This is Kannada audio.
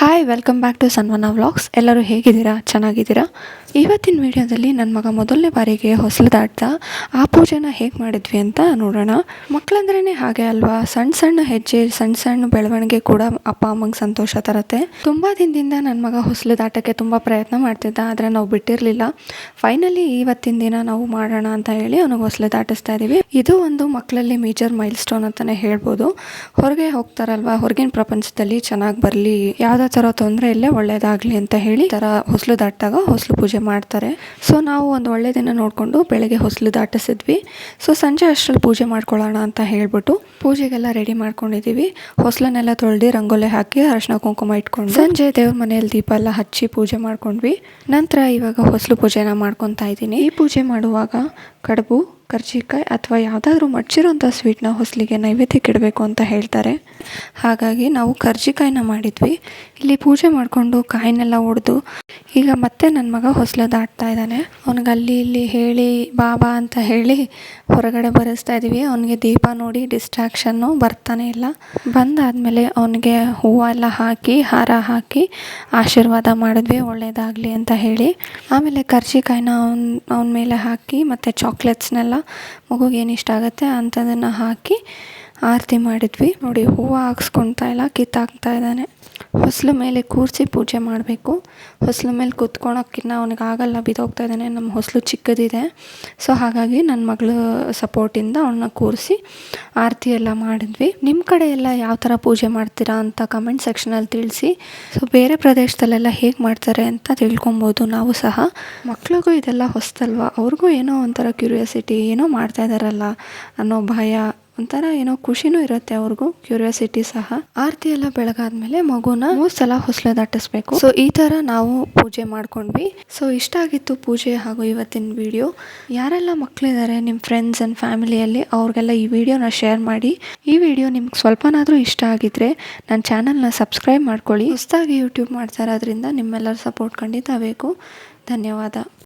Hi welcome back to Sanvana vlogs ಎಲ್ಲರೂ ಹೇಗಿದ್ದೀರಾ? ಚೆನ್ನಾಗಿದ್ದೀರಾ? ಇವತ್ತಿನ ವಿಡಿಯೋದಲ್ಲಿ ನನ್ನ ಮಗ ಮೊದಲನೇ ಬಾರಿಗೆ ಹೊಸಲದಾಡ್ತ ಆ ಪೂಜೆನ ಹೇಗೆ ಮಾಡಿದ್ವಿ ಅಂತ ನೋಡೋಣ. ಮಕ್ಕಳಂದ್ರೇ ಹಾಗೆ ಅಲ್ವಾ? ಸಣ್ಣ ಸಣ್ಣ ಹೆಜ್ಜೆ ಸಣ್ಣ ಸಣ್ಣ ಬೆಳವಣಿಗೆ ಕೂಡ ಅಪ್ಪ, ಅಮ್ಮಂಗೆ ಸಂತೋಷ ತರತ್ತೆ. ತುಂಬ ದಿನದಿಂದ ನನ್ನ ಮಗ ಹೊಸಲದಾಟಕ್ಕೆ ತುಂಬ ಪ್ರಯತ್ನ ಮಾಡ್ತಿದ್ದ, ಆದರೆ ನಾವು ಬಿಟ್ಟಿರಲಿಲ್ಲ. ಫೈನಲಿ ಇವತ್ತಿನ ದಿನ ನಾವು ಮಾಡೋಣ ಅಂತ ಹೇಳಿ ಅವನಿಗೆ ಹೊಸಲು ದಾಟಿಸ್ತಾ ಇದ್ದೀವಿ ಇದು ಒಂದು ಮಕ್ಕಳಲ್ಲಿ ಮೇಜರ್ ಮೈಲ್ ಸ್ಟೋನ್ ಅಂತಲೇ ಹೇಳ್ಬೋದು. ಹೊರಗೆ ಹೋಗ್ತಾರಲ್ವಾ? ಹೊರಗಿನ ಪ್ರಪಂಚದಲ್ಲಿ ಚೆನ್ನಾಗಿ ಬರಲಿ. ಯಾವುದೇ ಥರ ತೊಂದರೆ ಇಲ್ಲೇ ಒಳ್ಳೇದಾಗಲಿ ಅಂತ ಹೇಳಿ ಥರ ಹೊಸಲು ದಾಟಿದಾಗ ಹೊಸಲು ಪೂಜೆ ಮಾಡ್ತಾರೆ. ಸೊ ನಾವು ಒಂದು ಒಳ್ಳೆ ದಿನ ನೋಡಿಕೊಂಡು ಬೆಳಗ್ಗೆ ಹೊಸಲು ದಾಟಿಸಿದ್ವಿ. ಸೊ ಸಂಜೆ ಅಷ್ಟರಲ್ಲಿ ಪೂಜೆ ಮಾಡ್ಕೊಳ್ಳೋಣ ಅಂತ ಹೇಳ್ಬಿಟ್ಟು ಪೂಜೆಗೆಲ್ಲ ರೆಡಿ ಮಾಡ್ಕೊಂಡಿದ್ದೀವಿ. ಹೊಸಲನ್ನೆಲ್ಲ ತೊಳೆದು ರಂಗೋಲೆ ಹಾಕಿ ಅರಶಿನ ಕುಂಕುಮ ಇಟ್ಕೊಂಡು ಸಂಜೆ ದೇವ್ರ ಮನೆಯಲ್ಲಿ ದೀಪ ಎಲ್ಲ ಹಚ್ಚಿ ಪೂಜೆ ಮಾಡ್ಕೊಂಡ್ವಿ. ನಂತರ ಇವಾಗ ಹೊಸಲು ಪೂಜೆನ ಮಾಡ್ಕೊತಾ ಇದ್ದೀನಿ. ಈ ಪೂಜೆ ಮಾಡುವಾಗ ಕಡುಬು ಕರ್ಜಿಕಾಯಿ ಅಥವಾ ಯಾವುದಾದ್ರೂ ಮಡ್ಚಿರೋಂಥ ಸ್ವೀಟ್ನ ಹೊಸಲಿಗೆ ನೈವೇದ್ಯಕ್ಕೆ ಇಡಬೇಕು ಅಂತ ಹೇಳ್ತಾರೆ. ಹಾಗಾಗಿ ನಾವು ಕರ್ಜಿಕಾಯಿನ ಮಾಡಿದ್ವಿ. ಇಲ್ಲಿ ಪೂಜೆ ಮಾಡಿಕೊಂಡು ಕಾಯಿನೆಲ್ಲ ಒಡೆದು ಈಗ ಮತ್ತೆ ನನ್ನ ಮಗ ಹೊಸಲು ದಾಟ್ತಾ ಇದ್ದಾನೆ. ಅವ್ನಿಗೆ ಅಲ್ಲಿ ಇಲ್ಲಿ ಹೇಳಿ, ಬಾಬಾ ಅಂತ ಹೇಳಿ ಹೊರಗಡೆ ಬರೆಸ್ತಾ ಇದ್ದೀವಿ ಅವನಿಗೆ ದೀಪ ನೋಡಿ ಡಿಸ್ಟ್ರಾಕ್ಷನ್ನು ಬರ್ತಾನೆ ಇಲ್ಲ. ಬಂದಾದಮೇಲೆ ಅವನಿಗೆ ಹೂವು ಎಲ್ಲ ಹಾಕಿ, ಹಾರ ಹಾಕಿ ಆಶೀರ್ವಾದ ಮಾಡಿದ್ವಿ. ಒಳ್ಳೆಯದಾಗಲಿ ಅಂತ ಹೇಳಿ. ಆಮೇಲೆ ಕರ್ಜಿಕಾಯಿನ ಅವ್ನ, ಅವನ ಮೇಲೆ ಹಾಕಿ ಮತ್ತು ಚಾಕ್ಲೇಟ್ಸ್ನೆಲ್ಲ ಮಗುಗೆ ಏನು ಇಷ್ಟ ಆಗುತ್ತೆ ಅಂಥದನ್ನು ಹಾಕಿ ಆರತಿ ಮಾಡಿದ್ವಿ. ನೋಡಿ, ಹೂವು ಹಾಕ್ಸ್ಕೊಳ್ತಾ ಇಲ್ಲ, ಕಿತ್ತಾಕ್ತಾ ಇದ್ದಾನೆ. ಹೊಸಲು ಮೇಲೆ ಕೂರಿಸಿ ಪೂಜೆ ಮಾಡಬೇಕು. ಹೊಸಲು ಮೇಲೆ ಕೂತ್ಕೊಳೋಕ್ಕಿನ್ನ ಅವನಿಗೆ ಆಗಲ್ಲ, ಬಿದ್ದೋಗ್ತಾ ಇದ್ದಾನೆ. ನಮ್ಮ ಹೊಸಲು ಚಿಕ್ಕದಿದೆ. ಸೊ ಹಾಗಾಗಿ ನನ್ನ ಮಗಳು ಸಪೋರ್ಟಿಂದ ಅವನ್ನ ಕೂರಿಸಿ ಆರತಿ ಎಲ್ಲ ಮಾಡಿದ್ವಿ. ನಿಮ್ಮ ಕಡೆ ಎಲ್ಲ ಯಾವ ಥರ ಪೂಜೆ ಮಾಡ್ತೀರಾ ಅಂತ ಕಮೆಂಟ್ ಸೆಕ್ಷನಲ್ಲಿ ತಿಳಿಸಿ. ಸೊ ಬೇರೆ ಪ್ರದೇಶದಲ್ಲೆಲ್ಲ ಹೇಗೆ ಮಾಡ್ತಾರೆ ಅಂತ ತಿಳ್ಕೊಬೋದು ನಾವು ಸಹ. ಮಕ್ಳಿಗೂ ಇದೆಲ್ಲ ಹೊಸ್ತಲ್ವ? ಅವ್ರಿಗೂ ಏನೋ ಒಂಥರ ಕ್ಯೂರಿಯಾಸಿಟಿ ಏನೋ ಮಾಡ್ತಾ ಇದ್ದಾರಲ್ಲ ಅನ್ನೋ ಭಯ ಒಂಥರ ಏನೋ ಖುಷಿನೂ ಇರುತ್ತೆ ಅವ್ರಿಗೂ ಕ್ಯೂರಿಯಾಸಿಟಿ ಸಹ. ಆರತಿ ಎಲ್ಲ ಬೆಳಗಾದ್ಮೇಲೆ ಮಗುನ ಮೂರು ಸಲ ಹೊಸಲು ದಾಟಿಸ್ಬೇಕು. ಸೊ ಈ ತರ ನಾವು ಪೂಜೆ ಮಾಡ್ಕೊಂಡ್ವಿ. ಸೊ ಇಷ್ಟ ಆಗಿತ್ತು ಪೂಜೆ ಹಾಗೂ ಇವತ್ತಿನ ವಿಡಿಯೋ ಯಾರೆಲ್ಲ ಮಕ್ಕಳಿದ್ದಾರೆ ನಿಮ್ಮ ಫ್ರೆಂಡ್ಸ್ ಅಂಡ್ ಫ್ಯಾಮಿಲಿಯಲ್ಲಿ ಅವ್ರಿಗೆಲ್ಲ ಈ ವಿಡಿಯೋನ ಶೇರ್ ಮಾಡಿ. ಈ ವಿಡಿಯೋ ನಿಮ್ಗೆ ಸ್ವಲ್ಪನಾದರೂ ಇಷ್ಟ ಆಗಿದ್ರೆ ನನ್ನ ಚಾನಲ್ನ ಸಬ್ಸ್ಕ್ರೈಬ್ ಮಾಡ್ಕೊಳ್ಳಿ. ಹೊಸದಾಗಿ ಯೂಟ್ಯೂಬ್ ಮಾಡ್ತಾ ಇರೋದ್ರಿಂದ ನಿಮ್ಮೆಲ್ಲರ ಸಪೋರ್ಟ್ ಖಂಡಿತ ಬೇಕು. ಧನ್ಯವಾದ.